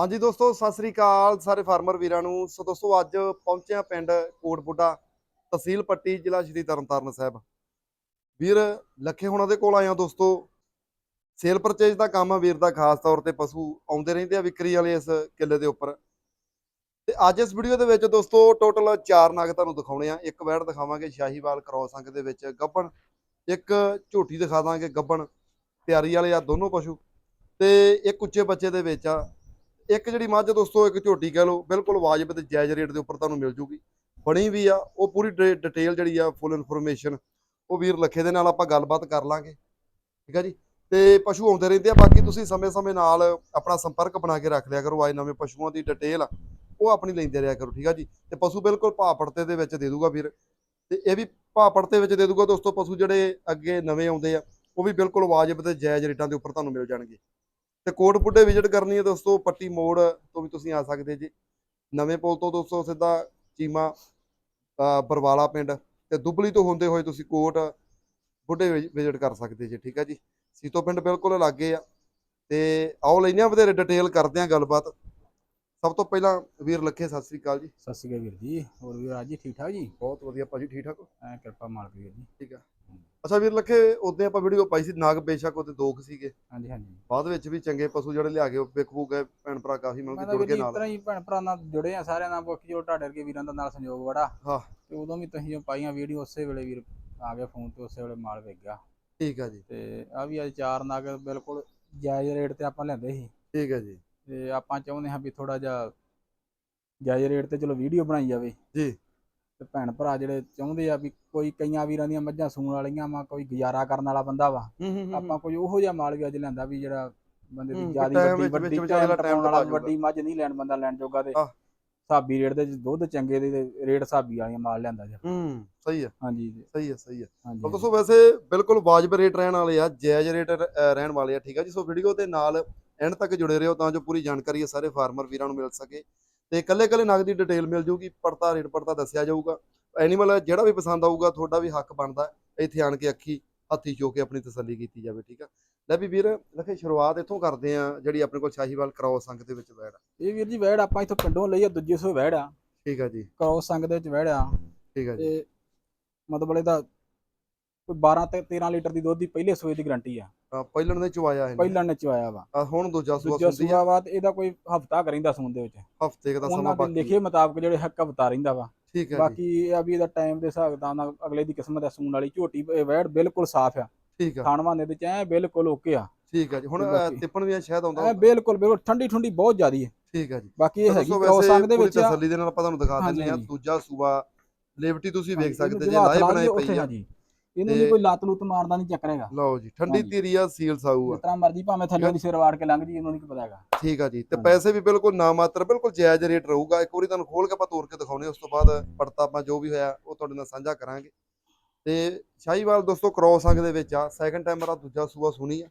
ਹਾਂਜੀ ਦੋਸਤੋ, ਸਤਿ ਸ੍ਰੀ ਅਕਾਲ ਸਾਰੇ ਫਾਰਮਰ ਵੀਰਾਂ ਨੂੰ। ਸੋ ਦੋਸਤੋ, ਅੱਜ ਪਹੁੰਚੇ ਆ ਪਿੰਡ ਕੋਟਬੁੱਢਾ ਤਹਿਸੀਲ ਪੱਟੀ, ਜ਼ਿਲ੍ਹਾ ਸ਼੍ਰੀ ਤਰਨਤਾਰਨ ਸਾਹਿਬ। ਵੀਰ, ਲੱਖੇ ਹੁਣਾਂ ਦੇ ਕੋਲ ਆਇਆ ਦੋਸਤੋ। ਸੇਲ ਪਰਚੇਜ ਦਾ ਕੰਮ ਵੀਰ ਦਾ, ਖਾਸ ਤੌਰ ਤੇ ਪਸ਼ੂ ਆਉਂਦੇ ਰਹਿੰਦੇ ਆ ਵਿਕਰੀ ਵਾਲੇ ਇਸ ਕਿੱਲੇ ਦੇ ਉੱਪਰ। ਤੇ ਅੱਜ ਇਸ ਵੀਡੀਓ ਦੇ ਵਿੱਚ ਦੋਸਤੋ, ਟੋਟਲ 4 ਨਗ ਤੁਹਾਨੂੰ ਦਿਖਾਉਣੇ ਆ। ਇੱਕ ਵੈੜ ਦਿਖਾਵਾਂਗੇ ਸ਼ਾਹੀਵਾਲ ਕ੍ਰੋਸ ਅੰਕ ਦੇ ਵਿੱਚ ਗੱਬਣ, ਇੱਕ ਝੋਟੀ ਦਿਖਾ ਦਾਂਗੇ ਗੱਬਣ, ਤਿਆਰੀ ਵਾਲੇ ਆ ਦੋਨੋਂ ਪਸ਼ੂ। ਤੇ ਇੱਕ ਉੱਚੇ ਬੱਚੇ ਦੇ ਵਿੱਚ ਆ ਇੱਕ ਜਿਹੜੀ ਮੱਝ ਦੋਸਤੋ, ਇੱਕ ਝੋਟੀ ਕਹਿ ਲਓ, ਬਿਲਕੁਲ ਵਾਜਬ ਤੇ ਜਾਇਜ਼ ਰੇਟ ਦੇ ਉੱਪਰ ਤੁਹਾਨੂੰ ਮਿਲ ਜੂਗੀ। ਬਣੀ ਵੀ ਆ, ਉਹ ਪੂਰੀ ਡਿਟੇਲ ਜਿਹੜੀ ਆ ਫੁੱਲ ਇਨਫੋਰਮੇਸ਼ਨ ਉਹ ਵੀਰ ਲੱਖੇ ਦੇ ਨਾਲ ਆਪਾਂ ਗੱਲਬਾਤ ਕਰ ਲਾਂਗੇ। ਠੀਕ ਆ ਜੀ? ਤੇ ਪਸ਼ੂ ਆਉਂਦੇ ਰਹਿੰਦੇ ਆ, ਬਾਕੀ ਤੁਸੀਂ ਸਮੇਂ-ਸਮੇਂ ਨਾਲ ਆਪਣਾ ਸੰਪਰਕ ਬਣਾ ਕੇ ਰੱਖ ਲਿਆ ਕਰੋ, ਆਏ ਨਵੇਂ ਪਸ਼ੂਆਂ ਦੀ ਡਿਟੇਲ ਉਹ ਆਪਣੀ ਲੈਂਦੇ ਰਿਹਾ ਕਰੋ, ਠੀਕ ਆ ਜੀ? ਤੇ ਪਸ਼ੂ ਬਿਲਕੁਲ ਭਾਅ ਪੜਤੇ ਦੇ ਵਿੱਚ ਦੇ ਦੂਗਾ ਵੀਰ। ਤੇ ਇਹ ਵੀ ਭਾਅ ਪੜਤੇ ਵਿੱਚ ਦੇ ਦੂਗਾ ਦੋਸਤੋ, ਪਸ਼ੂ ਜਿਹੜੇ ਅੱਗੇ ਨਵੇਂ ਆਉਂਦੇ ਆ, ਉਹ ਵੀ ਬਿਲਕੁਲ ਵਾਜਬ ਤੇ ਜਾਇਜ਼ ਰੇਟਾਂ ਦੇ ਉੱਪਰ ਤੁਹਾਨੂੰ ਮਿਲ ਜਾਣਗੇ। ਤੇ ਕੋਟਪੁੱਡੇ ਵਿਜ਼ਿਟ ਕਰਨੀ ਹੈ ਦੋਸਤੋ, ਪੱਟੀ ਮੋੜ ਤੋਂ ਵੀ ਤੁਸੀਂ ਆ ਸਕਦੇ ਜੀ। ਨਵੇਂ ਪੁਲ ਤੋਂ ਦੋਸਤੋ ਸਿੱਧਾ ਚੀਮਾ ਬਰਵਾਲਾ ਪਿੰਡ ਤੇ ਦੁਬਲੀ ਤੋਂ ਹੁੰਦੇ ਹੋਏ ਤੁਸੀਂ ਕੋਟ ਬੁੱਢੇ ਵਿਜ਼ਿਟ ਕਰ ਸਕਦੇ ਜੀ, ਠੀਕ ਹੈ ਜੀ। ਸੀਤੋ ਪਿੰਡ ਬਿਲਕੁਲ ਲਾਗੇ ਆ ਤੇ ਆਓ ਲੈਨੇ ਆ ਵਧੇਰੇ ਡਿਟੇਲ ਕਰਦੇ ਆ ਗੱਲਬਾਤ। ਸਭ ਤੋਂ ਪਹਿਲਾਂ ਵੀਰ ਲੱਖੇ ਸਤਿ ਸ੍ਰੀ ਅਕਾਲ ਜੀ। ਸਤਿ ਸ਼੍ਰੀ ਅਕਾਲ ਵੀਰ ਜੀ ਹੋਰ ਵੀਰ ਅੱਜ ਠੀਕ ਠਾਕ ਜੀ? ਬਹੁਤ ਵਧੀਆ ਭਾਜੀ ਠੀਕ ਠਾਕ ਐ ਕਿਰਪਾ ਮਾਲਕ ਵੀਰ ਜੀ। ਠੀਕ ਆ। ਅੱਛਾ ਵੀਰ ਲੱਖੇ ਉਦੋਂ ਆਪਾਂ ਵੀਡੀਓ ਪਾਈ ਸੀ ਨਾਗ ਬੇਸ਼ੱਕ ਉਹਦੇ ਦੋ ਕੁ ਸੀਗੇ। ਹਾਂਜੀ ਹਾਂਜੀ। ਬਾਅਦ ਵਿੱਚ ਵੀ ਚੰਗੇ ਪਸ਼ੂ ਜਿਹੜੇ ਲਿਆ ਕੇ ਵਿਕੂ ਗਏ ਭੈਣ ਭਰਾ ਕਾਫੀ ਮਿਲ ਕੇ ਜੁੜ ਕੇ ਨਾਲ। ਇਤਨਾ ਹੀ ਭੈਣ ਭਰਾ ਨਾਲ ਜੁੜੇ ਆ ਸਾਰਿਆਂ ਨਾਲ ਬਾਕੀ ਜੋ ਤੁਹਾਡੇ ਵਰਗੇ ਵੀਰਾਂ ਦਾ ਨਾਲ ਸੰਯੋਗ ਬੜਾ। ਹਾਂ। ਤੇ ਉਦੋਂ ਵੀ ਤੁਸੀਂ ਜੋ ਪਾਈਆਂ ਵੀਡੀਓ ਉਸੇ ਵੇਲੇ ਵੀਰ ਆ ਗਿਆ ਫੋਨ ਤੇ ਉਸੇ ਵੇਲੇ ਮਾਲ ਗਿਆ ਠੀਕ ਆ ਜੀ। ਤੇ ਆ ਵੀ ਅੱਜ ਚਾਰ ਨਗ ਬਿਲਕੁਲ ਜਾਇਜ਼ ਰੇਟ ਤੇ ਆਪਾਂ ਲੈਂਦੇ ਸੀ। ਠੀਕ ਹੈ ਜੀ। ਤੇ ਆਪਾਂ ਚਾਹੁੰਦੇ ਹਾਂ ਵੀ ਥੋੜਾ ਜਿਹਾ ਜਾਇਜ਼ ਰੇਟ ਤੇ ਚਲੋ ਵੀਡੀਓ ਬਣਾਈ ਜਾਵੇ। ਜੀ। ਤੇ ਭੈਣ ਭਰਾ ਜਿਹੜੇ ਚਾਹੁੰਦੇ ਆ ਵੀ ਕੋਈ ਕਈਆਂ ਵੀਰਾਂ ਦੀਆਂ ਮੱਝਾਂ ਸੂਣ ਵਾਲੀਆਂ ਵਾ ਕੋਈ ਗੁਜ਼ਾਰਾ ਕਰਨ ਵਾਲਾ ਬੰਦਾ ਵਾ ਆਪਾਂ ਕੋਈ ਉਹੋ ਜਿਹਾ ਮਾਲ ਵੀ ਅੱਜ ਲੈਂਦਾ ਵੀ ਜਿਹੜਾ ਬੰਦੇ ਦੀ ਜਿਆਦੀ ਵੱਡੀ ਵੱਡੀ ਟਾਈਮ ਵਾਲਾ ਵੱਡੀ ਮੱਝ ਨਹੀਂ ਲੈਣ ਬੰਦਾ ਲੈਣ ਜੋਗਾ ਤੇ। ਸਾਬੀ ਰੇਟ ਦੇ ਦੁੱਧ ਚੰਗੇ ਦੇ ਤੇ ਰੇਟ ਸਾਬੀ ਵਾਲੀਆਂ ਮਾਲ ਲੈਂਦਾ ਜੀ। ਹੂੰ ਸਹੀ ਹੈ ਹਾਂਜੀ ਸਹੀ ਹੈ ਸਹੀ ਹਾਂਜੀ ਤਾਂ ਦੋਸਤੋ ਵੈਸੇ ਬਿਲਕੁਲ ਵਾਜਬ ਰੇਟ ਰਹਿਣ ਵਾਲੇ ਆ ਜਾਇਜ਼ ਰੇਟ ਰਹਿਣ ਵਾਲੇ ਆ ਠੀਕ ਆ ਜੀ? ਸੋ ਵੀਡੀਓ ਦੇ ਨਾਲ ਐਂਡ ਤੱਕ ਜੁੜੇ ਰਹੋ ਤਾਂ ਜੋ ਪੂਰੀ ਜਾਣਕਾਰੀ ਸਾਰੇ ਫਾਰਮਰ ਵੀਰਾਂ ਨੂੰ ਮਿਲ ਸਕੇ ਤੇ ਇਕੱਲੇ ਨਗ ਦੀ ਡਿਟੇਲ ਮਿਲ ਜੂਗੀ ਪੜਤਾ ਰੇਟ ਪੜਤਾ ਦੱਸਿਆ ਜਾਊਗਾ। ਐਨੀਮਲ ਜਿਹੜਾ ਵੀ ਪਸੰਦ ਆਊਗਾ ਤੁਹਾਡਾ ਵੀ ਹੱਕ ਬਣਦਾ। ਇੱਥੇ ਆਣ ਕੇ ਅੱਖੀ ਹੱਥੀ ਚੋ ਕੇ ਆਪਣੀ ਤਸੱਲੀ ਕੀਤੀ ਜਾਵੇ ਠੀਕ ਆ? ਲੈ ਵੀ ਵੀਰ ਲਖੇ ਸ਼ੁਰੂਆਤ ਇੱਥੋਂ ਕਰਦੇ ਆ ਜਿਹੜੀ ਆਪਣੇ ਕੋਲ ਸ਼ਾਹੀਵਾਲ ਕ੍ਰੋਸ ਸੰਗ ਦੇ ਵਿੱਚ ਬੈਠ ਇਹ ਵੀਰ ਜੀ ਵੈੜ ਆਪਾਂ ਇੱਥੋਂ ਪਿੰਡੋਂ ਲਈ ਆ ਦੂਜੇ ਸੋ ਵੈੜ ਆ। ਠੀਕ ਆ ਜੀ। ਕ੍ਰੋਸ ਸੰਗ ਦੇ ਵਿੱਚ ਵੈੜ ਆ। ਠੀਕ ਆ ਜੀ। ਤੇ ਮਤਲਬ ਇਹਦਾ ਕੋਈ 12 ਤੇ 13 ਲੀਟਰ ਦੀ ਦੁੱਧ ਦੀ ਪਹਿਲੇ ਸੂਏ ਦੀ ਗਾਰੰਟੀ ਆ। ਪਹਿਲਣ ਦੇ ਚਵਾਇਆ ਹੈ ਪਹਿਲਾਂ ਨੇ ਚਵਾਇਆ ਵਾ। ਹੁਣ ਦੂਜਾ ਸੂਆ ਦੂਜਾ ਸੂਆ ਬਾਅਦ ਇਹਦਾ ਕੋਈ ਹਫਤਾ ਕਰਿੰਦਾ ਸੂਣ ਦੇ ਵਿੱਚ। ਹਫ਼ਤੇ ਦਾ ਸਮਾਂ ਉਹਨਾਂ ਦੇ ਬਾਕੀ ਲਿਖੇ ਮੁਤਾਬਕ ਜਿਹੜੇ ਹੱਕ ਹਫਤਾ ਰਹਿੰਦਾ ਵਾ। ਠੀਕ ਹੈ ਜੀ। ਬਾਕੀ ਇਹ ਆ ਵੀ ਇਹਦਾ ਟਾਈਮ ਦੇ ਹਿਸਾਬ ਦਾ ਨਾਲ ਅਗਲੇ ਦੀ ਕਿਸਮਤ ਆ ਸੂਣ ਵਾਲੀ ਝੋਟੀ ਇਹ ਵੈੜ ਬਿਲਕੁਲ ਸਾਫ਼ ਆ। ਠੀਕ ਆ। ਖਾਣ ਵਾਨੇ ਦੇ ਚ ਐ ਬਿਲਕੁਲ ਓਕੇ ਆ। ਠੀਕ ਹੈ ਜੀ। ਹੁਣ ਤੇ ਅ, ਬਾਕੀ- ਤਿੱਪਣ ਵੀ ਸ਼ਾਇਦ ਆਉਂਦਾ ਐ ਹੋਊਗਾ। ਬਿਲਕੁਲ ਬਿਲਕੁਲ। ਠੰਡੀ ਠੰਡੀ ਬਹੁਤ ਜ਼ਿਆਦੀ ਹੈ ਠੀਕ ਹੈ ਜੀ। ਬਾਕੀ ਇਹ ਤਾਂ ਹੈਗੀ ਕ੍ਰੋਸ ਸੰਗ ਦੇ ਵਿੱਚ ਆ। ਤਸੱਲੀ ਦੇ ਨਾਲ ਆਪਾਂ ਤੁਹਾਨੂੰ ਦਿਖਾ ਹਾਂਜੀ, ਦਿੰਦੇ ਆ ਹਾਂਜੀ। ਦੂਜਾ ਸੂਆ। ਲਿਵਟੀ ਤੁਸੀਂ ਵੇਖ ਸਕਦੇ ਜੇ ਲਾਏ ਬਣਾਏ ਪਈ ਆ। ਹਾਂਜੀ। ਇਹਨੂੰ ਵੀ ਕੋਈ ਲੱਤ ਲੁੱਤ ਮਾਰਦਾ ਨਹੀਂ ਚੱਕਰ ਹੈਗਾ। ਲਓ ਜੀ ਠੰਡੀ। ਧੀਰੀ ਆ ਸੀਲ ਸਾਊ ਆ। ਤਰ੍ਹਾਂ ਮਰਜ਼ੀ ਭਾਵੇਂ ਥੱਲੇ ਦੀ ਸਿਰ ਵਾੜ ਕੇ ਲੰਘ ਜੀ ਇਹਨੂੰ ਨਹੀਂ ਪਤਾ ਹੈਗਾ। ਠੀਕ ਆ ਜੀ ਤੇ। ਪੈਸੇ ਵੀ ਬਿਲਕੁਲ ਨਾ ਮਾਤਰ ਬਿਲਕੁਲ ਜਾਇਜ਼ ਰੇਟ ਰਹੂਗਾ। ਇੱਕ ਵਾਰੀ ਤੁਹਾਨੂੰ ਖੋਲ ਕੇ ਆਪਾਂ ਤੋੜ ਕੇ ਦਿਖਾਉਣੇ ਉਸ ਤੋਂ ਬਾਅਦ ਪੜਤਾ ਆਪਾਂ ਜੋ ਵੀ ਹੋਇਆ ਉਹ ਤੁਹਾਡੇ ਨਾਲ ਸਾਂਝਾ ਕਰਾਂਗੇ। ਤੇ ਸ਼ਾਹੀਵਾਲ ਦੋਸਤੋ ਕ੍ਰੋਸ ਅੰਗ ਦੇ ਵਿੱਚ ਆ। ਸੈਕੰਡ ਟਾਈਮ ਮੇਰਾ ਦੂਜਾ ਸੂਆ ਸੁਣੀ ਆ।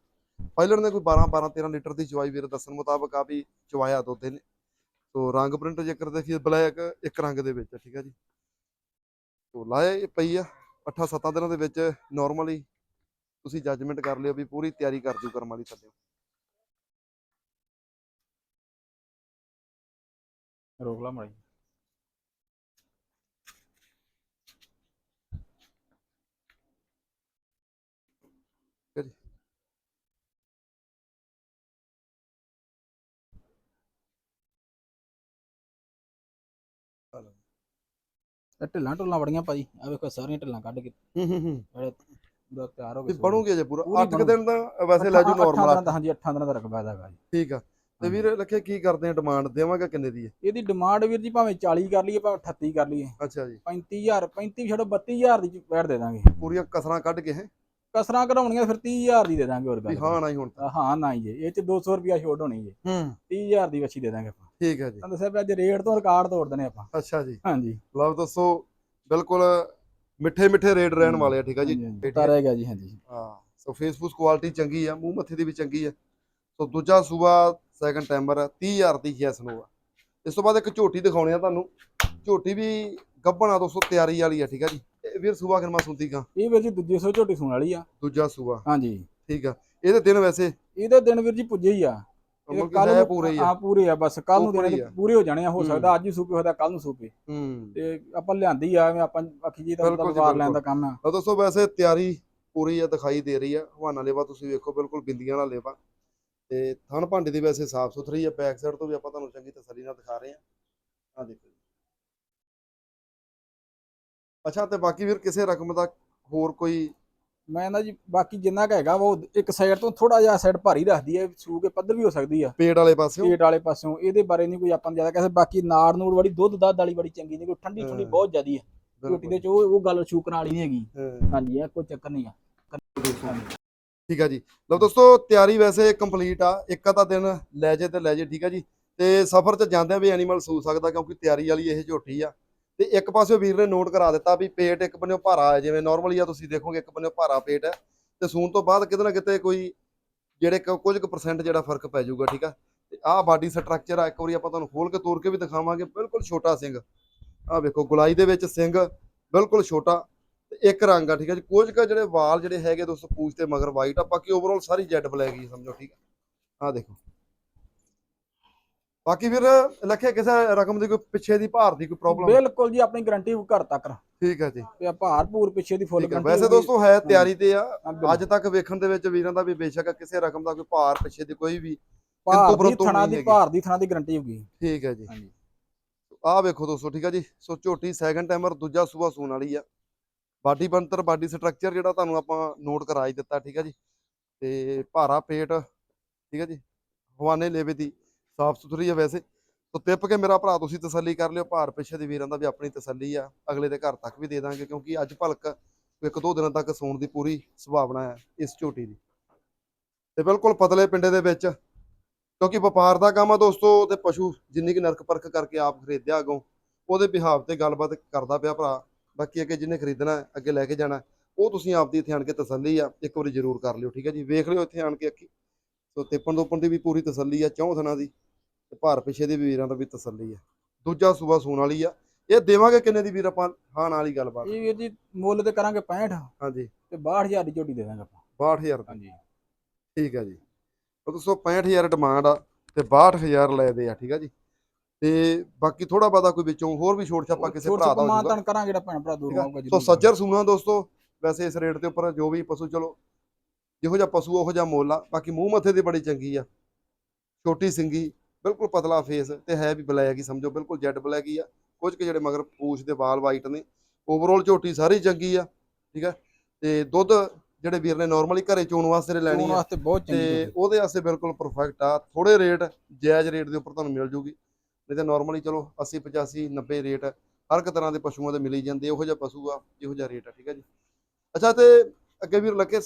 ਪਹਿਲਣ ਨੇ ਕੋਈ 12 12 13 ਲੀਟਰ ਦੀ ਚਵਾਈ ਵੀਰ ਦੱਸਣ ਮੁਤਾਬਕ ਆ ਵੀ ਚਵਾਇਆ ਦੁੱਧ ਨੇ ਸੋ ਰੰਗ ਪ੍ਰਿੰਟ ਜੇਕਰ ਦੇਖੀਏ ਬਲੈਕ ਇੱਕ ਰੰਗ ਦੇ ਵਿੱਚ ਆ, ਠੀਕ ਆ ਜੀ। ਸੋ ਲਾਏ ਪਈ ਆ। 8 7 ਦਿਨਾਂ ਦੇ ਵਿੱਚ ਨਾਰਮਲੀ ਤੁਸੀਂ ਜੱਜਮੈਂਟ ਕਰ ਲਿਓ ਵੀ ਪੂਰੀ ਤਿਆਰੀ ਕਰ ਜੂ ਕਰਮ ਵਾਲੀ ਥੱਲੇ। ਰੋਕ ਲਾ ਮੜੀ। ਇਹ ਢਿੱਲਾਂ ਢੁੱਲਾਂ ਬੜੀਆਂ ਭਾਜੀ ਆ ਵੇਖੋ ਸਾਰੀਆਂ ਢਿੱਲਾਂ ਕੱਢ ਕੇ। ਹੂੰ ਹੂੰ ਹੂੰ। ਪੂਰਾ ਤਿਆਰ ਹੋ ਵੀ ਗਿਆ ਬਣੂਗੇ ਜੇ ਪੂਰਾ? ਪੂਰੀ 8 ਦਿਨ ਦਾ ਵੈਸੇ ਲੈ ਜੂ ਅੱਠਾਂ ਦਿਨਾਂ ਨਾਰਮਲ ਦਾ ਹਾਂਜੀ 8 ਦਿਨਾਂ ਦਾ ਰਕਬਾ ਹੈਗਾ ਜੀ ਠੀਕ ਆ। ਤੇ ਵੀਰ ਲਖੇ ਕੀ ਕਰਦੇ ਆ? ਡਿਮਾਂਡ ਦੇਵਾਂਗਾ ਕਿੰਨੇ ਦੀ ਹੈ? ਇਹਦੀ ਡਿਮਾਂਡ ਵੀਰ ਜੀ ਭਾਵੇਂ 40 ਕਰ ਲਈਏ ਭਾਵੇਂ 38 ਕਰ ਲਈਏ। ਅੱਛਾ ਜੀ। 35000 35 ਛੱਡੋ 32000 ਦੀ ਬੈਠ ਦੇ ਦਾਂਗੇ। ਪੂਰੀਆਂ ਕਸਰਾਂ ਕੱਢ ਕੇ ਹੈ? ਕਸਰਾਂ ਕਢਾਉਣੀਆਂ ਫਿਰ 30000 ਦੀ ਦੇ ਦਾਂਗੇ ਹੋਰ ਵੀ ਗੱਲ ਹਾਂ ਨਾ ਹੀ ਹੁਣ। ਤਾਂ ਹਾਂ ਨਾ ਹੀ ਜੇ। ਇਹ ਚ 200 ਰੁਪਿਆ ਛੋਟ ਹੋਣੀ ਜੇ। ਹੂੰ। 30000 ਦੀ ਵੱਛੀ ਦੇ ਦਾਂਗੇ ਆਪਾਂ। ਠੀਕ ਹੈ ਜੀ। ਤੁਹਾਨੂੰ ਦੱਸਿਆ ਵੀ ਅੱਜ ਰੇਟ ਤੋਂ ਰਿਕਾਰਡ ਤੋੜ ਦਨੇ ਆਪਾਂ। ਅੱਛਾ ਜੀ। ਹਾਂਜੀ। ਲਓ ਦੱਸੋ ਬਿਲਕੁਲ ਮਿੱਠੇ ਮਿੱਠੇ ਰੇਟ ਰਹਿਣ ਵਾਲੇ ਆ ਠੀਕ ਆ ਜੀ। ਠੀਕ ਹੈ। ਤਾਰੇਗਾ ਜੀ ਹਾਂਜੀ। ਹਾਂ ਸੋ ਫੇਸਬੁੱਕ ਕੁਆਲਿਟੀ ਚੰਗੀ ਆ ਮੂੰਹ ਮੱਥੇ ਦੀ ਵੀ ਚੰਗੀ ਆ। ਸੋ ਦੂਜਾ ਸੂਆ ਸੈਕੰਡ ਟਾਈਮਰ 30000 ਦੀ ਯੈਸ ਨੋ ਆ। ਇਸ ਤੋਂ ਬਾਅਦ ਇੱਕ ਝੋਟੀ ਦਿਖਾਉਣੀ ਆ ਤੁਹਾਨੂੰ। ਝੋਟੀ ਵੀ ਗੱਭਣਾ ਦੋਸਤੋ ਤਿਆਰੀ ਵਾਲੀ ਆ ਠੀਕ ਆ ਜੀ। ਇਹ ਵੀਰ ਸੂਆ ਕਿਰਮਾ ਸੁਣਦੀ ਗਾ ਇਹ ਵੀਰ ਜੀ ਦੂਜੇ ਸੌ ਝੋਟੀ ਸੂਣ ਵਾਲੀ ਆ। ਦੂਜਾ ਸੂਆ ਹਾਂਜੀ। ਠੀਕ ਆ। ਇਹਦੇ ਦਿਨ ਵੈਸੇ? ਇਹਦੇ ਦਿਨ ਵੀਰ ਜੀ ਪੁੱਜੇ ਹੀ ਆ। ਕਿ ਕੱਲ ਨੂੰ ਪੂਰੇ ਹੀ ਆ ਪੂਰੇ ਆ ਬਸ ਕੱਲ ਨੂੰ ਦੇਣੇ। ਪੂਰੇ ਹੋ ਜਾਣੇ ਆ ਹੋ। ਸਕਦਾ ਅੱਜ ਹੀ ਸੂਪੇ ਹੋਦਾ ਕੱਲ ਨੂੰ ਸੂਪੇ ਹੂੰ ਤੇ ਆਪਾਂ ਲਿਆਂਦੀ ਆ ਆਪਾਂ ਅੱਖੀ ਜੀ ਦਾ ਵਪਾਰ ਲੈਣ ਦਾ। ਕੰਮ ਆ ਤਾਂ ਦੋਸਤੋ ਵੈਸੇ ਤਿਆਰੀ ਪੂਰੀ ਆ ਦਿਖਾਈ ਦੇ ਰਹੀ ਆ ਹਵਾਨਾ ਲੇਵਾ ਤੁਸੀਂ ਵੇਖੋ ਬਿਲਕੁਲ ਬਿੰਦੀਆਂ ਵਾਲਾ ਲੇਵਾ ਤੇ ਥਣ ਭਾਂਡੇ ਦੀ ਵੈਸੇ ਸਾਫ਼ ਸੁਥਰੀ ਆ ਬੈਕ ਸਾਈਡ ਤੋਂ ਵੀ ਆਪਾਂ ਤੁਹਾਨੂੰ ਚੰਗੀ ਤਸੱਲੀ ਨਾਲ ਦਿਖਾ ਰਹੇ ਆ ਆ ਦੇਖੋ। ਅੱਛਾ ਤੇ ਬਾਕੀ ਵੀਰ ਕਿਸੇ ਰਕਮ ਦਾ ਹੋਰ ਕੋਈ ਮੈਂ ਨਾ ਜੀ ਬਾਕੀ ਜਿੰਨਾ ਕੁ ਹੈਗਾ ਉਹ ਇੱਕ ਸਾਈਡ ਤੋਂ ਥੋੜਾ ਜਿਹਾ ਸਾਈਡ ਭਾਰੀ ਰੱਖਦੀ ਹੈ ਸੂ ਕੇ ਪੱਧਰ ਵੀ ਹੋ ਸਕਦੀ ਆ। ਪੇੜ ਵਾਲੇ ਪਾਸਿਓਂ? ਪੇਟ ਵਾਲੇ ਪਾਸਿਓਂ ਇਹਦੇ ਬਾਰੇ ਨਹੀਂ ਕੋਈ ਆਪਾਂ ਜ਼ਿਆਦਾ ਕਹਿੰਦੇ ਬਾਕੀ ਨਾੜ ਨੂੜ ਵਾਲੀ ਦੁੱਧ ਦੱਧ ਵਾਲੀ ਬੜੀ ਚੰਗੀ ਨਹੀਂ ਕੋਈ ਠੰਡੀ ਠੰਡੀ। ਬਹੁਤ ਜ਼ਿਆਦੀ ਹੈ ਝੋਟੀ ਦੇ ਚ ਉਹ ਉਹ ਗੱਲ ਸ਼ੂਕਰਾਂ ਵਾਲੀ ਨਹੀਂ ਹੈਗੀ। ਹਾਂਜੀ ਇਹ ਕੋਈ ਚੱਕਰ ਨਹੀਂ ਆ। ਠੀਕ ਆ ਜੀ। ਲਓ ਦੋਸਤੋ ਤਿਆਰੀ ਵੈਸੇ ਕੰਪਲੀਟ ਆ। ਇੱਕ ਅੱਧਾ ਦਿਨ ਲੈ ਜੇ ਤੇ ਲੈ ਜੇ ਠੀਕ ਆ ਜੀ। ਤੇ ਸਫ਼ਰ 'ਚ ਜਾਂਦਿਆਂ ਵੀ ਐਨੀਮਲ ਸੂ ਸਕਦਾ ਕਿਉਂਕਿ ਤਿਆਰੀ ਵਾਲੀ ਇਹ ਝੋਟੀ ਆ। ਤੇ ਇੱਕ ਪਾਸੇ ਵੀਰ ਨੇ ਨੋਟ ਕਰਾ ਦਿੱਤਾ ਵੀ ਪੇਟ ਇੱਕ ਬੰਨਿਓ ਭਾਰਾ ਹੈ, ਜਿਵੇਂ ਨਾਰਮਲੀ ਆ ਤੁਸੀਂ ਦੇਖੋਗੇ ਇੱਕ ਬੰਨਿਓ ਭਾਰਾ ਪੇਟ ਹੈ। ਤੇ ਸੂਣ ਤੋਂ ਬਾਅਦ ਕਿਤੇ ਨਾ ਕਿਤੇ ਕੋਈ ਜਿਹੜੇ ਕੁ- ਕੁਝ ਕੁ ਪਰਸੈਂਟ ਜਿਹੜਾ ਫ਼ਰਕ ਪੈ ਜਾਊਗਾ, ਠੀਕ ਆ? ਤੇ ਆਹ ਬਾਡੀ ਸਟਰਕਚਰ ਆ, ਇੱਕ ਵਾਰੀ ਆਪਾਂ ਤੁਹਾਨੂੰ ਖੋਲ ਕੇ ਤੋੜ ਕੇ ਵੀ ਦਿਖਾਵਾਂਗੇ। ਬਿਲਕੁਲ ਛੋਟਾ ਸਿੰਘ। ਆਹ ਵੇਖੋ, ਗੁਲਾਈ ਦੇ ਵਿੱਚ ਸਿੰਘ ਬਿਲਕੁਲ ਛੋਟਾ ਤੇ ਇੱਕ ਰੰਗ ਆ, ਠੀਕ ਆ ਜੀ। ਕੁਝ ਕੁ ਜਿਹੜੇ ਵਾਲ ਜਿਹੜੇ ਹੈਗੇ ਦੋਸਤੋ, ਪੂਛ ਤੇ ਮਗਰ ਵਾਈਟ ਆ, ਬਾਕੀ ਓਵਰਆਲ ਸਾਰੀ ਜੈਡ ਬਲੈਕ ਹੀ ਸਮਝੋ, ਠੀਕ ਆ? ਆਹ ਦੇਖੋ। ਬਾਕੀ ਫਿਰ ਲੱਖੇ ਕਿਸੇ ਰਕਮ ਦੀ ਕੋਈ ਪਿੱਛੇ ਦੀ ਭਾਰ ਦੀ ਕੋਈ ਪ੍ਰੋਬਲਮ ਬਿਲਕੁਲ ਜੀ ਆਪਣੀ ਗਾਰੰਟੀ ਘਰ ਤੱਕ। ਠੀਕ ਹੈ ਜੀ। ਤੇ ਆ ਭਾਰ ਭੂਰ ਪਿੱਛੇ ਦੀ ਫੁੱਲ ਗਾਰੰਟੀ ਵੈਸੇ ਦੋਸਤੋ ਹੈ ਤਿਆਰੀ ਤੇ ਆ। ਅੱਜ ਤੱਕ ਵੇਖਣ ਦੇ ਵਿੱਚ ਵੀਰਾਂ ਦਾ ਵੀ ਬੇਸ਼ੱਕ ਕਿਸੇ ਰਕਮ ਦਾ ਕੋਈ ਭਾਰ ਪਿੱਛੇ ਦੀ ਕੋਈ ਵੀ ਭਾਰ ਦੀ ਥਣਾ ਦੀ। ਭਾਰ ਦੀ ਥਣਾ ਦੀ ਗਾਰੰਟੀ ਹੋਗੀ ਠੀਕ ਹੈ ਜੀ। ਹਾਂਜੀ। ਆਹ ਵੇਖੋ ਦੋਸਤੋ ਠੀਕ ਹੈ ਜੀ। ਸੋ ਝੋਟੀ ਸੈਕੰਡ ਟਾਈਮਰ ਦੂਜਾ ਸੂਆ ਸੂਣ ਵਾਲੀ ਆ। ਬਾਡੀ ਬੰਤਰ ਬਾਡੀ ਸਟਰਕਚਰ ਜਿਹੜਾ ਤੁਹਾਨੂੰ ਆਪਾਂ ਨੋਟ ਕਰਾ ਹੀ ਦਿੱਤਾ ਠੀਕ ਹੈ ਜੀ। ਤੇ ਭਾਰਾ ਪੇਟ ਠੀਕ ਹੈ ਜੀ। ਹਵਾਨੇ ਲੇਵੇ ਦੀ। ਸਾਫ਼ ਸੁਥਰੀ ਆ ਵੈਸੇ। ਤੋ ਟਿੱਪ ਕੇ ਮੇਰਾ ਭਰਾ, ਤੁਸੀਂ ਤਸੱਲੀ ਕਰ ਲਿਓ। ਭਾਰ ਪਿੱਛੇ ਦੇ ਵੀਰਾਂ ਦਾ ਵੀ ਆਪਣੀ ਤਸੱਲੀ ਆ। ਅਗਲੇ ਦੇ ਘਰ ਤੱਕ ਵੀ ਦੇ ਦਾਂਗੇ, ਕਿਉਂਕਿ ਅੱਜ ਭਲਕ ਇੱਕ ਦੋ ਦਿਨਾਂ ਤੱਕ ਸੌਣ ਦੀ ਪੂਰੀ ਸੰਭਾਵਨਾ ਹੈ ਇਸ ਝੋਟੀ ਦੀ। ਤੇ ਬਿਲਕੁਲ ਪਤਲੇ ਪਿੰਡੇ ਦੇ ਵਿੱਚ, ਕਿਉਂਕਿ ਵਪਾਰ ਦਾ ਕੰਮ ਆ ਦੋਸਤੋ, ਤੇ ਪਸ਼ੂ ਜਿੰਨੀ ਕਿ ਨਰਕ ਪਰਖ ਕਰਕੇ ਆਪ ਖਰੀਦਿਆ ਅਗੋਂ, ਉਹਦੇ ਬਿਹਾਵ ਤੇ ਗੱਲਬਾਤ ਕਰਦਾ ਪਿਆ ਭਰਾ। ਬਾਕੀ ਅੱਗੇ ਜਿਹਨੇ ਖਰੀਦਣਾ, ਅੱਗੇ ਲੈ ਕੇ ਜਾਣਾ, ਉਹ ਤੁਸੀਂ ਆਪਦੀ ਇੱਥੇ ਆਣ ਕੇ ਤਸੱਲੀ ਆ, ਇੱਕ ਵਾਰੀ ਜ਼ਰੂਰ ਕਰ ਲਿਓ, ਠੀਕ ਹੈ ਜੀ? ਵੇਖ ਲਿਓ ਇੱਥੇ ਆਣ ਕੇ ਅੱਖੀ। ਸੋ ਤੇਪਣ ਦੋਪਣ ਦੀ ਵੀ ਪੂਰੀ ਤਸੱਲੀ ਆ, ਚੌਂ ਥਣਾ ਦੀ। ਤੇ ਭਾਰ ਪਿਛੇ ਦੇ ਵੀਰਾਂ ਦਾ ਵੀ ਤਸੱਲੀ ਆ। ਦੂਜਾ ਸੂਆ ਸੂਣ ਵਾਲੀ ਆ। ਇਹ ਦੇਵਾਂਗੇ ਕਿੰਨੇ ਦੀ ਵੀਰ ਆਪਾਂ? ਹਾਂ ਵਾਲੀ ਗੱਲਬਾਤ। ਇਹ ਵੀਰ ਜੀ ਮੁੱਲ ਤੇ ਕਰਾਂਗੇ 65 ਹਾਂਜੀ। ਤੇ 62000 ਦੀ ਝੋਟੀ ਦੇ ਦਾਂਗੇ ਆਪਾਂ। 62000 ਦੀ। ਹਾਂਜੀ। ਠੀਕ ਹੈ ਜੀ। ਉਹ ਦੱਸੋ 65000 ਡਿਮਾਂਡ ਆ ਤੇ 62000 ਲੈ ਦੇ ਆ ਠੀਕ ਆ ਜੀ। ਤੇ ਬਾਕੀ ਥੋੜਾ ਬਾਦਾ ਕੋਈ ਵਿੱਚੋਂ ਹੋਰ ਵੀ ਛੋਟ ਛਾਪਾ ਕਿਸੇ ਭਰਾ ਦਾ ਹੋ ਜਾਊਗਾ। ਮਾਨਤਨ ਕਰਾਂਗੇ ਜਿਹੜਾ ਭੈਣ ਭਰਾ ਦੂਰ ਠੀਕ ਆ? ਆਊਗਾ ਸੋ ਸੱਜਰ ਸੂਣਾ ਦੋਸਤੋ ਵੈਸੇ ਇਸ ਰੇਟ ਦੇ ਉੱਪਰ ਜੋ ਵੀ ਪਸ਼ੂ ਚਲੋ ਜਿਹੋ ਜਿਹਾ ਪਸ਼ੂ ਉਹੋ ਜਿਹਾ ਮੁੱਲ ਆ। ਬਾਕੀ ਮੂੰਹ ਮੱਥੇ ਦੀ ਬੜੀ ਚੰਗੀ ਆ। ਛੋਟੀ ਸਿੰਗੀ ਬਿਲਕੁਲ ਪਤਲਾ ਫੇਸ ਤੇ ਹੈ ਵੀ ਬਲੈਕ ਹੀ ਸਮਝੋ ਬਿਲਕੁਲ ਜੈਡ ਬਲੈਕ ਹੀ ਆ। ਕੁਝ ਕੁ ਜਿਹੜੇ ਮਗਰ ਪੂਛ ਦੇ ਵਾਲ ਵਾਈਟ ਨੇ। ਓਵਰਆਲ ਝੋਟੀ ਸਾਰੀ ਚੰਗੀ ਆ ਠੀਕ ਆ? ਤੇ ਦੁੱਧ ਜਿਹੜੇ ਵੀਰ ਨੇ ਨਾਰਮਲੀ ਘਰੇ ਚੋਣ ਵਾਸਤੇ ਲੈਣੀ ਚੋਣ ਆ ਵਾਸਤੇ ਬਹੁਤ ਚੰਗੀ ਤੇ। ਉਹਦੇ ਵਾਸਤੇ ਬਿਲਕੁਲ ਪਰਫੈਕਟ ਆ। ਥੋੜੇ ਰੇਟ ਜਾਇਜ਼ ਰੇਟ ਦੇ ਉੱਪਰ ਤੁਹਾਨੂੰ ਮਿਲ ਜੂਗੀ। ਨਹੀਂ ਤਾਂ ਨਾਰਮਲੀ ਚਲੋ 80 85 90 ਰੇਟ ਹਰ ਇੱਕ ਤਰ੍ਹਾਂ ਦੇ ਪਸ਼ੂਆਂ ਦੇ ਮਿਲੀ ਜਾਂਦੇ ਉਹੋ ਜਿਹਾ ਪਸ਼ੂ ਆ ਇਹੋ ਜਿਹਾ ਰੇਟ ਆ ਠੀਕ ਆ ਜੀ? ਅੱਛਾ ਤੇ ਅੱਗੇ ਵੀਰ ਲੱਗੇ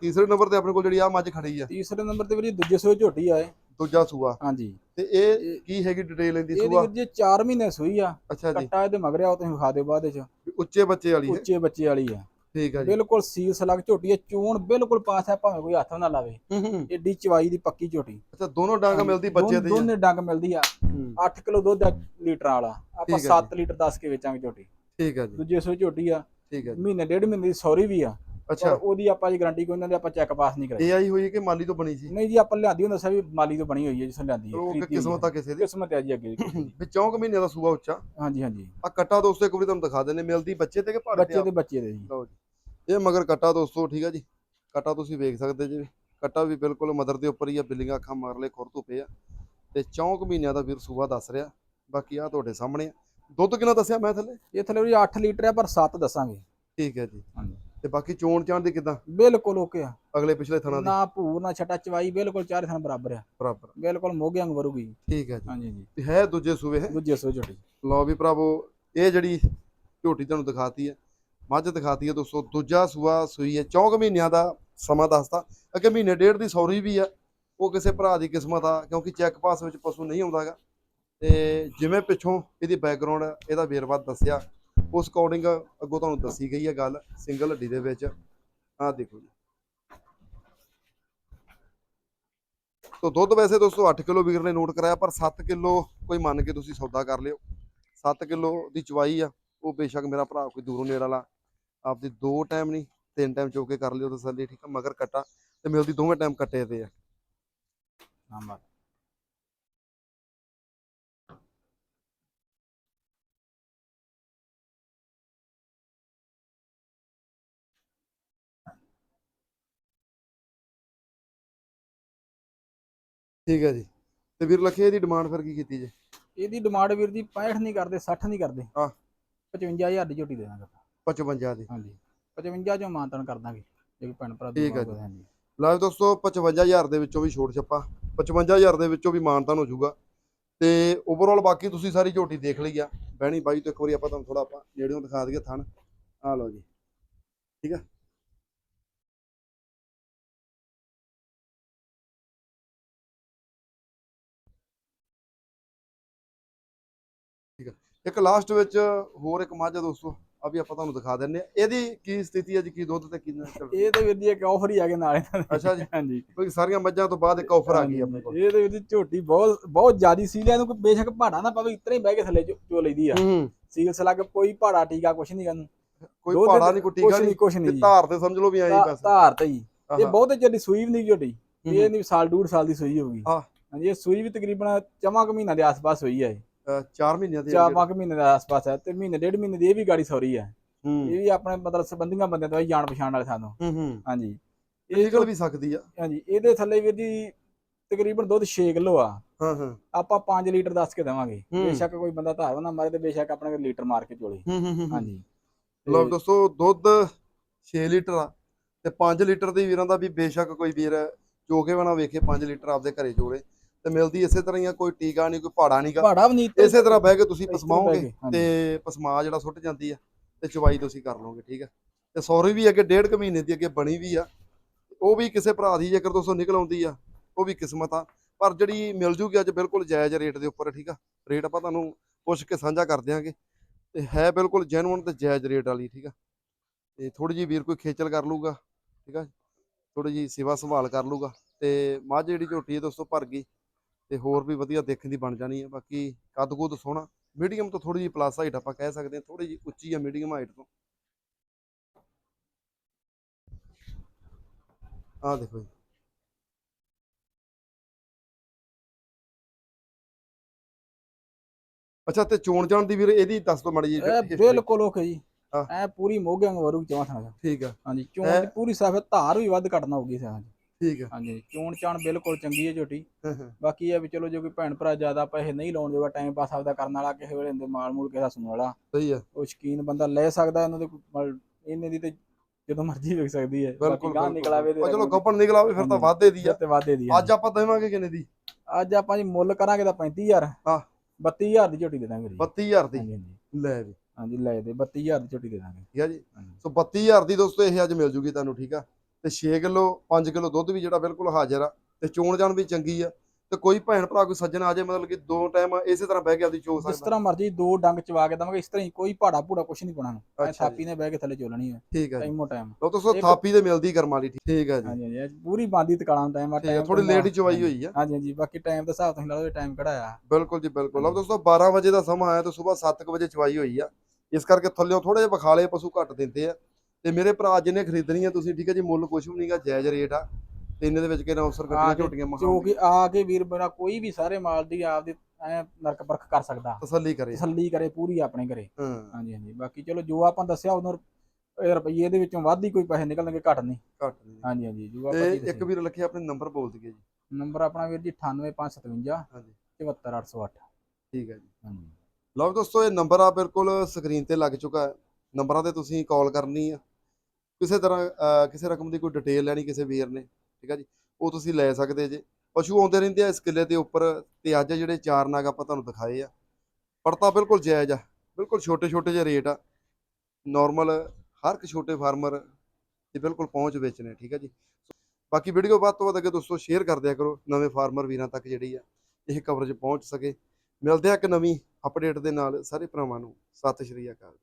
ਤੀਸਰੇ ਨੰਬਰ ਤੇ ਆਪਣੇ ਕੋਲ ਜਿਹੜੀ ਆ ਮੱਝ ਖੜੀ ਆ। ਤੀਸਰੇ ਨੰਬਰ ਤੇ ਵੀਰ ਦੂਜੇ ਸੂਏ ਝੋਟੀ ਆਏ। ਦੂਜਾ ਸੂਆ। ਹਾਂਜੀ। ਤੇ ਇਹ ਕੀ ਹੈਗੀ ਡਿਟੇਲ ਇਹਦੀ ਇਹਦੀ ਸੂਆ ਵੀਰ ਜੀ 4 ਮਹੀਨੇ ਸੂਈ ਆ। ਅੱਛਾ ਜੀ। ਕੱਟਾ ਇਹਦੇ ਮਗਰ ਆ ਉਹ ਤੁਸੀਂ ਵਿਖਾ ਦਿਓ ਬਾਅਦ ਵਿੱਚ। ਉੱਚੇ ਬੱਚੇ ਵਾਲੀ ਹੈ। ਉੱਚੇ ਬੱਚੇ ਵਾਲੀ ਆ। ਠੀਕ ਆ ਜੀ। ਬਿਲਕੁਲ ਸੀਸ ਲੱਗ ਝੋਟੀ ਹੈ ਚੋਣ ਬਿਲਕੁਲ ਪਾਸ ਹੈ ਭਾਵੇਂ ਕੋਈ ਹੱਥ ਨਾ ਲਾਵੇ। ਏਡੀ ਚਵਾਈ ਦੀ ਪੱਕੀ ਝੋਟੀ। ਅੱਛਾ ਦੋਨੋਂ ਡਾਂਗ ਮਿਲਦੀ ਬੱਚੇ ਆ। ਦੋਨੇ ਡੰਗ ਮਿਲਦੀ ਆ। ਹੂੰ, 8 ਕਿਲੋ ਦੁੱਧ ਲੀਟਰਾਂ ਵਾਲਾ। ਆਪਾਂ ਠੀਕ ਹੈ 7 ਲੀਟਰ ਦੱਸ ਕੇ ਵੇਚਾਂਗੇ ਝੋਟੀ। ਠੀਕ ਆ ਜੀ। ਦੂਜੇ ਸੂਏ ਝੋਟੀ ਆ। ਠੀਕ ਆ ਜੀ। ਮਹੀਨੇ ਡੇਢ ਮਹੀਨੇ ਦੀ ਸੌਰੀ ਵੀ ਆ। ਅੱਛਾ। ਉਹਦੀ ਆਪਾਂ ਜੀ ਗਾਰੰਟੀ ਕੋਈ ਉਹਨਾਂ ਦੀ ਆਪਾਂ ਚੈੱਕ ਪਾਸ ਨਹੀਂ ਕਰਾਈ। ਇਹ ਆਈ ਹੋਈ ਹੈ ਕਿ ਮਾਲੀ ਤੋਂ ਬਣੀ ਸੀ? ਨਹੀਂ ਜੀ ਆਪਾਂ ਲਿਆਂਦੀ ਹੁੰਦਾ ਸਭ ਮਾਲੀ ਤੋਂ ਬਣੀ ਹੋਈ ਹੈ ਜਿਸ ਲਿਆਂਦੀ ਹੈ ਉਹ ਕਿਸਮਤ। ਆ ਕਿਸੇ ਦੀ? ਕਿਸਮਤ ਹੈ ਜੀ ਅੱਗੇ। ਵੀ ਚੌਂਕ ਮਹੀਨੇ ਦਾ ਸੂਆ ਉੱਚਾ। ਹਾਂਜੀ ਹਾਂਜੀ। ਆ ਕੱਟਾ ਦੋਸਤੋ ਇੱਕ ਵਾਰੀ ਤੁਹਾਨੂੰ ਦਿਖਾ ਦਿੰਨੇ ਮਿਲਦੀ ਬੱਚੇ ਤੇ ਕਿ ਭਾੜੇ ਤੇ ਬੱਚੇ ਆ? ਦੇ ਬੱਚੇ ਦੇ ਜੀ। ਲਓ ਜੀ। ਇਹ ਮਗਰ ਕੱਟਾ ਦੋਸਤੋ ਠੀਕ ਆ ਜੀ? ਕੱਟਾ ਤੁਸੀਂ ਵੇਖ ਸਕਦੇ ਜੀ। ਕੱਟਾ ਵੀ ਬਿਲਕੁਲ ਮਦਰ ਦੇ ਉੱਪਰ ਹੀ ਆ ਬਿੱਲੀਆਂ ਅੱਖਾਂ ਮਗਰਲੇ ਖੁਰ ਧੁੱਪੇ ਆ। ਤੇ ਚੌਂਕ ਮਹੀਨਿਆਂ ਦਾ ਵੀਰ ਸੂਆ ਦੱਸ ਰਿਹਾ। ਬਾਕੀ ਆ ਤੁਹਾਡੇ ਸਾਹਮਣੇ ਆ। ਦੁੱਧ ਕਿੰਨਾ ਦੱਸਿਆ ਮੈਂ ਥੱਲੇ? ਇਹ ਥੱਲੇ ਵੀ 8 ਲੀਟਰ ਹੈ ਪਰ 7 ਦੱਸਾਂਗੇ। ਠੀਕ ਹੈ ਜੀ। ਹਾਂਜੀ। ਤੇ ਬਾਕੀ ਚੋਣ ਚਾਣ ਦੀ ਕਿਦਾਂ? ਬਿਲਕੁਲ ਓਕੇ ਆ। ਅਗਲੇ ਪਿਛਲੇ ਥਣਾ ਦੀ। ਨਾ ਭੂਰ ਨਾ ਛਟਾ ਚਵਾਈ ਬਿਲਕੁਲ ਚਾਰੇ ਥਾਂ ਬਰਾਬਰ ਆ। ਬਰਾਬਰ। ਬਿਲਕੁਲ ਮੋਗੇ ਵਾਂਗ ਵਰੂਗੀ। ਠੀਕ ਹੈ ਜੀ। ਹਾਂਜੀ ਜੀ ਤੇ ਹੈ ਦੂਜੇ ਸੂਏ ਹੈ? ਦੂਜੇ ਸੋ ਝੋਟੀ ਲਓ ਵੀ ਭਰਾਵੋ ਇਹ ਜਿਹੜੀ ਝੋਟੀ ਤੁਹਾਨੂੰ ਦਿਖਾਤੀ ਹੈ ਮੱਝ ਦਿਖਾਤੀ ਹੈ ਦੋਸਤੋ ਦੂਜਾ ਸੂਆ ਸੂਈ ਹੈ। ਚੌਂਕ ਮਹੀਨਿਆਂ ਦਾ ਸਮਾਂ ਦੱਸਦਾ ਅੱਗੇ ਮਹੀਨੇ ਡੇਢ ਦੀ ਸੌਰੀ ਵੀ ਆ। ਉਹ ਕਿਸੇ ਭਰਾ ਦੀ ਕਿਸਮਤ ਆ ਕਿਉਂਕਿ ਚੈੱਕ ਪਾਸ ਵਿੱਚ ਪਸ਼ੂ ਨਹੀਂ ਆਉਂਦਾਗਾ ਤੇ ਜਿਵੇਂ ਪਿੱਛੋਂ ਇਹਦੀ ਬੈਕਗ੍ਰਾਉਂਡ ਇਹਦਾ ਵੇਰਵਾ ਦੱਸਿਆ। ਉਸ ਅਕੋਰਡਿੰਗ ਅੱਗੋਂ ਤੁਹਾਨੂੰ ਦੱਸੀ ਗਈ ਹੈ ਗੱਲ ਸਿੰਗਲ ਹੱਡੀ ਦੇ ਵਿੱਚ। ਆਹ ਦੇਖੋ ਜੀ। ਤੋ ਦੁੱਧ ਵੈਸੇ ਦੋਸਤੋ 8 ਕਿਲੋ ਵੀਰ ਨੇ ਨੋਟ ਕਰਾਇਆ, ਪਰ 7 ਕਿਲੋ ਕੋਈ ਮੰਨ ਕੇ ਤੁਸੀਂ ਸੌਦਾ ਕਰ ਲਿਓ। 7 ਕਿਲੋ ਦੀ ਚਵਾਈ ਆ, ਉਹ ਬੇਸ਼ੱਕ ਮੇਰਾ ਭਰਾ ਕੋਈ ਦੂਰੋਂ ਨੇੜੇ ਵਾਲਾ, ਆਪਦੀ ਦੋ ਟਾਈਮ ਨਹੀਂ, ਤਿੰਨ ਟਾਈਮ ਚੋ ਕੇ ਕਰ ਲਿਓ ਤਸੱਲੀ ਠੀਕ ਆ, ਮਗਰ ਕੱਟਾ, ਤੇ ਮਿਲਦੀ ਦੋਵੇਂ ਟਾਈਮ ਕੱਟੇ ਤੇ ਆ। ਹਾਂ ਠੀਕ ਹੈ ਜੀ। ਤੇ ਵੀਰ ਲਖੇ ਇਹਦੀ ਡਿਮਾਂਡ ਫਿਰ ਕੀ ਕੀਤੀ ਜੇ? ਇਹਦੀ ਡਿਮਾਂਡ ਵੀਰ ਜੀ 65 ਨਹੀਂ ਕਰਦੇ 60 ਨਹੀਂ ਕਰਦੇ। ਹਾਂ। 55000 ਦੀ ਝੋਟੀ ਦੇ ਦਾਂਗੇ ਆਪਾਂ। 55 ਦੀ। ਹਾਂਜੀ। 55 ਚੋਂ ਮਾਨਤਨ ਕਰ ਦਾਂਗੇ ਜੇ ਭੈਣ ਭਰਾ ਠੀਕ ਹੈ ਹਾਂਜੀ ਲਓ ਦੋਸਤੋ 55000 ਦੇ ਵਿੱਚੋਂ ਵੀ ਛੋਟ ਛੱਪਾ। 55000 ਦੇ ਵਿੱਚੋਂ ਵੀ ਮਾਨਤਾਨ ਹੋ ਜਾਊਗਾ। ਤੇ ਓਵਰਆਲ ਬਾਕੀ ਤੁਸੀਂ ਸਾਰੀ ਝੋਟੀ ਦੇਖ ਲਈ ਆ। ਬਹਿਣੀ ਬਾਈ ਤੋਂ ਇੱਕ ਵਾਰੀ ਆਪਾਂ ਤੁਹਾਨੂੰ ਥੋੜਾ ਆਪਾਂ ਨੇੜਿਓਂ ਦਿਖਾ ਦਈਏ ਥਣ। ਆ ਲਓ ਜੀ। ਠੀਕ ਆ? ਇੱਕ ਲਾਸਟ ਵਿੱਚ ਹੋਰ ਇੱਕ ਮੱਝ ਦੋਸਤੋ ਆ ਵੀ ਆਪਾਂ ਤੁਹਾਨੂੰ ਦਿਖਾ ਦਿੰਨੇ ਆ ਇਹਦੀ ਕੀ ਸਥਿਤੀ ਹੈ ਜੀ ਕੀ ਦੁੱਧ ਤੇ ਚੱਲ ਇਹ ਤੇ ਵੀਰ ਜੀ ਇੱਕ ਆਫਰ ਹੀ ਆ ਗਿਆ ਨਾਲ ਇਹਨਾਂ ਦੇ। ਅੱਛਾ ਜੀ। ਹਾਂਜੀ। ਕਿਉਂਕਿ ਸਾਰੀਆਂ ਮੱਝਾਂ ਤੋਂ ਬਾਅਦ ਇੱਕ ਆਫਰ ਆ ਗਈ ਆਪਣੇ ਕੋਲ। ਇਹ ਤੇ ਵੀਰ ਜੀ ਝੋਟੀ ਬਹੁਤ ਬਹੁਤ ਜ਼ਿਆਦੀ ਸੀਲ ਹੈ ਇਹਨੂੰ ਕੋਈ ਬੇਸ਼ੱਕ ਪਹਾੜਾ ਨਾ ਪਵੇ ਇਤਨੇ ਹੀ ਬਹਿ ਕੇ ਥੱਲੇ ਚੋ ਲਈਦੀ ਆ। ਸੀਲ ਸਲੱਗ ਕੋਈ ਪਹਾੜਾ ਟੀਕਾ ਕੁਛ ਨਹੀਂ ਕਰਨ। ਕੋਈ ਪਹਾੜਾ ਨਹੀਂ ਕੋਈ ਟੀਕਾ ਨਹੀਂ ਕੁਛ ਨਹੀਂ ਧਾਰ ਤੇ ਸਮਝ ਲਓ ਵੀ ਐਂ ਬਸ ਧਾਰ ਤੇ ਹੀ ਇਹ। ਬਹੁਤ ਜਲਦੀ ਸੂਈ ਵੀ ਨਹੀਂ ਝੋਟੀ ਇਹ ਨਹੀਂ ਸਾਲ ਡੂਢ ਸਾਲ ਦੀ ਸੂਈ ਹੋਊਗੀ ਹਾਂ। ਹਾਂਜੀ ਇਹ ਸੂਈ ਵੀ ਤਕਰੀਬਨ ਚਮਾ ਕੁ ਮਹੀਨਾ ਦੇ ਆਸ-ਪਾਸ ਹੋਈ ਹੈ ਅਹ ਚਾਰ ਮਹੀਨਿਆਂ ਦੀ ਚਾਰ ਪੰਜ ਮਹੀਨੇ ਦੇ ਆਸ-ਪਾਸ ਹੈ ਤੇ ਮਹੀਨੇ ਡੇਢ ਮਹੀਨੇ ਦੀ ਇਹ ਵੀ ਗਾੜੀ ਸੌਰੀ ਹੈ। ਇਹ ਵੀ ਆਪਣੇ ਮਤਲਬ ਸੰਬੰਧੀਆਂ ਬੰਦਿਆਂ ਤੋਂ ਜਾਣ ਪਛਾਣ ਵਾਲੇ ਸਾਨੂੰ। ਹਾਂਜੀ। ਇਹ ਨਿਕਲ ਵੀ ਸਕਦੀ ਆ? ਹਾਂਜੀ ਇਹਦੇ ਥੱਲੇ ਵੀਰ ਜੀ ਤਕਰੀਬਨ ਦੁੱਧ 6 ਕਿਲੋ ਆ। ਹਾਂ ਹਾਂ। ਆਪਾਂ 5 ਲੀਟਰ ਦੱਸ ਕੇ ਦੇਵਾਂਗੇ। ਬੇਸ਼ੱਕ ਕੋਈ ਬੰਦਾ ਧਾਰ ਨਾ ਮਾਰੇ ਤੇ ਬੇਸ਼ੱਕ ਆਪਣੇ ਕੋਲ ਲੀਟਰ ਮਾਰ ਕੇ ਚੋਲੇ। ਹਾਂਜੀ। ਤੇ ਦੋਸਤੋ ਦੁੱਧ 6 ਲੀਟਰ ਆ ਤੇ 5 ਲੀਟਰ ਦੀ ਵੀਰਾਂ ਦਾ ਵੀ ਬੇਸ਼ੱਕ ਕੋਈ ਵੀਰ ਜੋ ਕੇ ਬਣਾ ਵੇਖੇ 5 ਲੀਟਰ ਆਪਦੇ ਘਰੇ ਜੋੜੇ ਤੇ ਮਿਲਦੀ ਇਸੇ ਤਰ੍ਹਾਂ ਹੀ ਆ ਕੋਈ ਟੀਕਾ ਨਹੀਂ ਕੋਈ ਪਹਾੜਾ ਨਹੀਂਗਾ ਪਹਾੜਾ ਵੀ ਨਹੀਂ ਇਸੇ ਤਰ੍ਹਾਂ ਬਹਿ ਕੇ ਤੁਸੀਂ ਪਸਮਾਓਗੇ। ਤੇ ਪਸਮਾ ਜਿਹੜਾ ਸੁੱਟ ਜਾਂਦੀ ਆ ਤੇ ਚਵਾਈ ਤੁਸੀਂ ਕਰ ਲਓਗੇ ਠੀਕ ਆ। ਤੇ ਸੌਰੀ ਵੀ ਅੱਗੇ ਡੇਢ ਕੁ ਮਹੀਨੇ ਦੀ ਅੱਗੇ ਬਣੀ ਵੀ ਆ। ਉਹ ਵੀ ਕਿਸੇ ਭਰਾ ਦੀ ਜੇਕਰ ਦੋਸਤੋ ਨਿਕਲ ਆਉਂਦੀ ਆ ਉਹ ਵੀ ਕਿਸਮਤ ਆ। ਪਰ ਜਿਹੜੀ ਮਿਲ ਜੂਗੀ ਅੱਜ ਬਿਲਕੁਲ ਜਾਇਜ਼ ਰੇਟ ਦੇ ਉੱਪਰ ਠੀਕ ਆ। ਰੇਟ ਆਪਾਂ ਤੁਹਾਨੂੰ ਪੁੱਛ ਕੇ ਸਾਂਝਾ ਕਰ ਦਿਆਂਗੇ। ਤੇ ਹੈ ਬਿਲਕੁਲ ਜੈਨੂਨ ਤੇ ਜਾਇਜ਼ ਰੇਟ ਵਾਲੀ ਠੀਕ ਆ। ਤੇ ਥੋੜੀ ਜੀ ਵੀਰ ਕੋਈ ਖੇਚਲ ਕਰ ਲੂਗਾ ਠੀਕ ਆ। ਥੋੜੀ ਜੀ ਸੇਵਾ ਸੰਭਾਲ ਕਰ ਲੂਗਾ ਤੇ ਮੱਝ ਜਿਹੜੀ ਝੋਟੀ ਹੈ ਦੋਸਤੋ ਭਰ ਗਈ। ਤੇ ਹੋਰ ਵੀ ਵਧੀਆ ਦੇਖਣ ਦੀ ਬਣ ਜਾਣੀ ਹੈ। ਬਾਕੀ ਕੱਦ ਕੁੱਦ ਸੋਹਣਾ ਮੀਡੀਅਮ ਤੋਂ ਥੋੜੀ ਜਿਹੀ ਪਲੱਸ ਹਾਈਟ ਆਪਾਂ ਕਹਿ ਸਕਦੇ ਹਾਂ ਥੋੜੀ ਜਿਹੀ ਉੱਚੀ ਆ ਮੀਡੀਅਮ ਹਾਈਟ ਤੋਂ। ਆਹ ਦੇਖੋ ਜੀ। ਅੱਛਾ ਤੇ ਚੋਣ ਜਾਣ ਦੀ ਵੀਰ ਇਹਦੀ ਦੱਸ ਦੋ ਮੜੀ ਜੀ ਬਿਲਕੁਲ ਓਕੇ ਜੀ। ਹਾਂ। ਐ ਪੂਰੀ ਮੋਗਿਆਂ ਵਰੂ ਚਵਾਂ ਥਾਂ ਠੀਕ ਆ। ਹਾਂਜੀ ਚੋਣ ਦੀ ਪੂਰੀ ਸਾਫ਼ ਧਾਰ ਵੀ ਵੱਧ ਘਟਣਾ ਹੋਊਗੀ ਸਾਂ ਠੀਕ ਆ। ਹਾਂਜੀ ਚੋਣ ਚਾਣ ਬਿਲਕੁਲ ਚੰਗੀ ਹੈ ਝੋਟੀ। ਹਾਂ, ਹਾਂ, ਬਾਕੀ ਇਹ ਵੀ ਚਲੋ ਜੇ ਕੋਈ ਭੈਣ ਭਰਾ ਜ਼ਿਆਦਾ ਪੈਸੇ ਨਹੀਂ ਲਾਉਣ ਜੋਗਾ ਟਾਈਮ ਪਾਸ ਆਪਦਾ ਕਰਨ ਵਾਲਾ ਕਿਸੇ ਵੇਲੇ ਹੁੰਦੇ ਮਾਲ ਮੂਲ ਕਿਸੇ ਦਾ ਸੁਣਨ ਵਾਲਾ। ਸਹੀ ਆ। ਉਹ ਸ਼ਕੀਨ ਬੰਦਾ ਲੈ ਸਕਦਾ ਇਹਨਾਂ ਦੇ ਇਹਨੇ ਦੀ ਤੇ ਜਦੋਂ ਮਰਜ਼ੀ ਵਿਕ ਸਕਦੀ ਹੈ ਬਿਲਕੁਲ ਗਾਂ ਨਿਕਲਾਵੇ ਉਹ ਚਲੋ ਗੱਪਣ ਨਿਕਲਾਵੇ ਫਿਰ ਤਾਂ ਵਾਧੇ ਦੀ ਆ। ਤੇ ਵਾਧੇ ਦੀ ਹੈ। ਅੱਜ ਆਪਾਂ ਦੇਵਾਂਗੇ ਕਿੰਨੇ ਦੀ? ਅੱਜ ਆਪਾਂ ਜੀ ਮੁੱਲ ਕਰਾਂਗੇ ਤਾਂ 35000 ਹਾਂ। 32000 ਦੀ ਝੋਟੀ ਦੇ ਦਾਂਗੇ ਜੀ। 32000 ਦੀ। ਲੈ ਵੀ। ਹਾਂਜੀ ਲੈ ਦੇ 32000 ਦੀ ਝੋਟੀ ਦੇ ਦਾਂਗੇ। ਠੀਕ ਆ ਜੀ। ਸੋ 32000 ਦੀ ਦੋਸਤੋ ਇਹ ਅੱਜ ਮਿਲ ਜੂਗੀ ਤੁਹਾਨੂੰ ਠੀਕ ਆ? ਤੇ 6 ਕਿਲੋ 5 ਕਿਲੋ ਦੁੱਧ ਵੀ ਜਿਹੜਾ ਬਿਲਕੁਲ ਹਾਜ਼ਰ ਆ ਤੇ ਚੋਣ ਜਾਣ ਵੀ ਚੰਗੀ ਆ ਤੇ ਕੋਈ ਭੈਣ ਭਰਾ ਕੋਈ ਸੱਜਣ ਆ ਜਾਏ ਮਤਲਬ ਕਿ ਦੋ ਟਾਈਮ ਇਸੇ ਤਰ੍ਹਾਂ ਬਹਿ ਕੇ ਆਪਦੀ ਚੋ ਜਿਸ ਸਕਦਾ। ਤਰ੍ਹਾਂ ਮਰਜ਼ੀ ਦੋ ਡੰਗ ਚਵਾ ਕੇ ਦਵਾਂਗੇ ਇਸ ਤਰ੍ਹਾਂ ਹੀ ਕੋਈ ਪਹਾੜਾ ਪੂੜਾ ਕੁਛ ਨਹੀਂ ਪਾਉਣਾ। ਐ ਥਾਪੀ ਨੇ ਬਹਿ ਕੇ ਥੱਲੇ ਚੋਲਣੀ ਹੈ ਠੀਕ ਜੀ। ਟਾਈਮੋ ਟਾਈਮ। ਦੋਸਤੋ ਇਹ- ਥਾਪੀ ਤੇ ਮਿਲਦੀ ਕਰਮ ਵਾਲੀ ਠੀਕ ਆ ਜੀ। ਹਾਂਜੀ ਹਾਂਜੀ ਪੂਰੀ ਬਾਂਦੀ ਤਕਾਲਾਂ ਦਾ ਟਾਈਮ ਆ time ਥੋੜੀ ਤੋਂ ਲੇਟ ਹੀ ਚਵਾਈ ਹੋਈ ਆ। ਹਾਂਜੀ ਹਾਂਜੀ ਬਾਕੀ ਟਾਈਮ ਦਾ ਹਿਸਾਬ ਤੁਸੀਂ ਲਾ ਲਓ ਟਾਈਮ ਕਿਹੜਾ ਆ। ਬਿਲਕੁਲ ਜੀ ਬਿਲਕੁਲ। ਲਓ ਦੋਸਤੋ 12 ਵਜੇ ਦਾ ਸਮਾਂ ਆਇਆ ਤੇ ਸਵੇਰ 7 ਵਜੇ ਚਵਾਈ ਹੋਈ ਆ। ਇਸ ਕਰਕੇ ਥੱਲਿਓਂ ਥੋੜੇ ਜਿਹਾ ਬਖਾਲੇ ਪਸ਼ੂ ਘੱਟ ਦਿੰਦੇ ਆ। ਤੇ ਮੇਰੇ ਭਰਾ ਜਿਹਨੇ ਖਰੀਦਣੀ ਆ ਤੁਸੀਂ ਠੀਕ ਹੈ ਜੀ ਮੁੱਲ ਕੁਛ ਵੀ ਨਹੀਂਗਾ ਜਾਇਜ਼ ਰੇਟ ਆ। ਤੇ ਇੰਨੇ ਦੇ ਵਿੱਚ ਕਿਹੜਾ ਅਫਸਰ ਆ ਗੱਡੀਆਂ ਕੇ ਝੋਟੀਆਂ ਮਹਾਂ ਜੋ ਕਿ ਆ ਕੇ ਵੀਰ ਮੇਰਾ ਕੋਈ ਵੀ ਸਾਰੇ ਮਾਲ ਦੀ ਆਪਦੀ ਐ ਨਰਕ ਪਰਖ ਕਰ ਸਕਦਾ। ਤਸੱਲੀ ਕਰੇ। ਤਸੱਲੀ ਕਰੇ ਪੂਰੀ ਆਪਣੇ ਘਰੇ ਹਾਂ। ਹਾਂਜੀ ਹਾਂਜੀ। ਬਾਕੀ ਚਲੋ ਜੋ ਆਪਾਂ ਦੱਸਿਆ ਉਦੋਂ ਰੁਪਈਏ ਦੇ ਵਿੱਚੋਂ ਵੱਧ ਹੀ ਕੋਈ ਪੈਸੇ ਨਿਕਲਣਗੇ ਘੱਟ ਨਹੀਂ। ਘੱਟ ਨਹੀਂ। ਹਾਂਜੀ ਹਾਂਜੀ ਜੋ ਆਪਾਂ ਤੇ ਇੱਕ ਵੀਰ ਲਿਖਿਆ ਆਪਣੇ ਨੰਬਰ ਬੋਲ ਦਈਏ ਜੀ। ਨੰਬਰ ਆਪਣਾ ਵੀਰ ਜੀ 98557 ਹਾਂਜੀ। 74808 ਠੀਕ ਹੈ ਜੀ। ਹਾਂਜੀ। ਲਓ ਦੋਸਤੋ ਇਹ ਨੰਬਰ ਆ ਬਿਲਕੁਲ ਸਕਰੀਨ ਤੇ ਲੱਗ ਚੁੱਕਾ ਹੈ। ਨੰਬਰਾਂ ਤੇ ਤੁਸੀਂ ਕਾਲ ਕਰਨੀ ਆ। ਕਿਸੇ ਤਰ੍ਹਾਂ ਕਿਸੇ ਰਕਮ ਦੀ ਕੋਈ ਡਿਟੇਲ ਲੈਣੀ ਕਿਸੇ ਵੀਰ ਨੇ, ਠੀਕ ਆ ਜੀ? ਉਹ ਤੁਸੀਂ ਲੈ ਸਕਦੇ ਜੇ। ਪਸ਼ੂ ਆਉਂਦੇ ਰਹਿੰਦੇ ਆ ਇਸ ਕਿੱਲੇ ਦੇ ਉੱਪਰ ਤੇ ਅੱਜ ਜਿਹੜੇ ਚਾਰ ਨਾਗ ਆਪਾਂ ਤੁਹਾਨੂੰ ਦਿਖਾਏ ਆ। ਪੜਤਾ ਬਿਲਕੁਲ ਜਾਇਜ਼ ਆ, ਬਿਲਕੁਲ ਛੋਟੇ ਛੋਟੇ ਜਿਹੇ ਰੇਟ ਆ। ਨਾਰਮਲ ਹਰ ਇੱਕ ਛੋਟੇ ਫਾਰਮਰ ਦੀ ਬਿਲਕੁਲ ਪਹੁੰਚ ਵਿੱਚ ਨੇ, ਠੀਕ ਆ ਜੀ? ਬਾਕੀ ਵੀਡੀਓ ਵੱਧ ਤੋਂ ਵੱਧ ਅੱਗੇ ਦੋਸਤੋ ਸ਼ੇਅਰ ਕਰ ਦਿਆ ਕਰੋ, ਨਵੇਂ ਫਾਰਮਰ ਵੀਰਾਂ ਤੱਕ ਜਿਹੜੀ ਆ, ਇਹ ਕਵਰੇਜ ਪਹੁੰਚ ਸਕੇ। ਮਿਲਦੇ ਆ ਇੱਕ ਨਵੀਂ ਅਪਡੇਟ ਦੇ ਨਾਲ। ਸਾਰੇ ਭਰਾਵਾਂ ਨੂੰ ਸਤਿ ਸ਼੍ਰੀ ਅਕਾਲ।